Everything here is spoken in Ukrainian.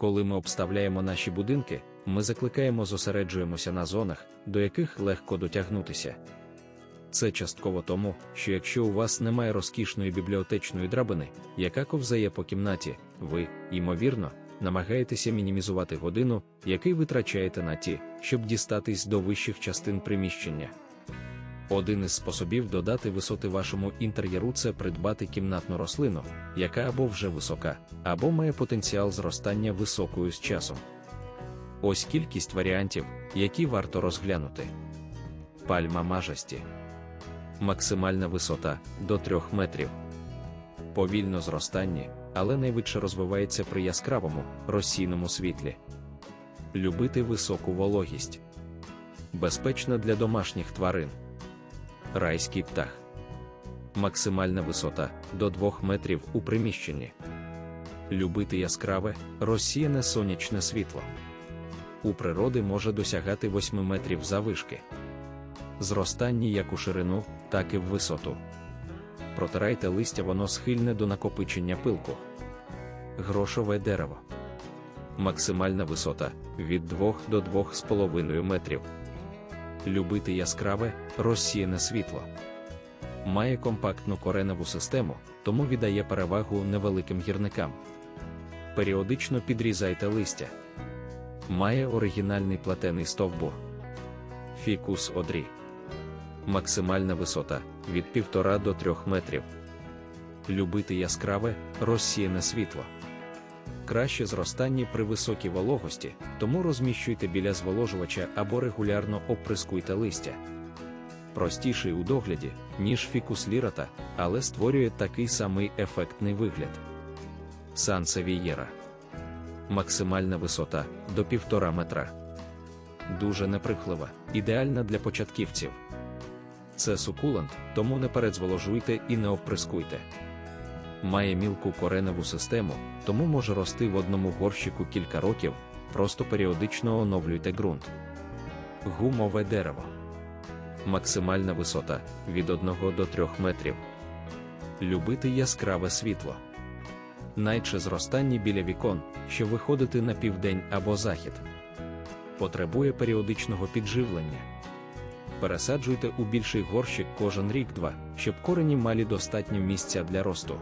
Коли ми обставляємо наші будинки, ми закликаємо зосереджуємося на зонах, до яких легко дотягнутися. Це частково тому, що якщо у вас немає розкішної бібліотечної драбини, яка ковзає по кімнаті, ви, ймовірно, намагаєтеся мінімізувати годину, який витрачаєте на ті, щоб дістатись до вищих частин приміщення. Один із способів додати висоти вашому інтер'єру це придбати кімнатну рослину, яка або вже висока, або має потенціал зростання високою з часом. Ось кількість варіантів, які варто розглянути. Пальма мажесті. Максимальна висота до 3 метрів. Повільно зростання, але найвидше розвивається при яскравому, розсійному світлі. Любити високу вологість. Безпечна для домашніх тварин. Райський птах. Максимальна висота до 2 метрів у приміщенні. Любити яскраве, розсіяне сонячне світло. У природи може досягати 8 метрів завишки. Зростання як у ширину, так і в висоту. Протирайте листя, воно схильне до накопичення пилку. Грошове дерево. Максимальна висота від 2 до 2,5 метрів. Любити яскраве, розсіяне світло. Має компактну кореневу систему, тому віддає перевагу невеликим гірникам. Періодично підрізайте листя. Має оригінальний платений стовбур. Фікус одрі. Максимальна висота від 1,5 до 3 метрів. Любити яскраве, розсіяне світло. Краще зростання при високій вологості, тому розміщуйте біля зволожувача або регулярно оприскуйте листя. Простіший у догляді, ніж фікус лірата, але створює такий самий ефектний вигляд. Сансевієра. Максимальна висота до 1,5 метра. Дуже неприхлива, ідеальна для початківців. Це сукулент, тому не передзволожуйте і не оприскуйте. Має мілку кореневу систему, тому може рости в одному горщику кілька років, просто періодично оновлюйте ґрунт. Гумове дерево. Максимальна висота від 1 до 3 метрів. Любити яскраве світло. Найче зростання біля вікон, що виходити на південь або захід. Потребує періодичного підживлення. Пересаджуйте у більший горщик кожен рік-два, щоб корені мали достатньо місця для росту.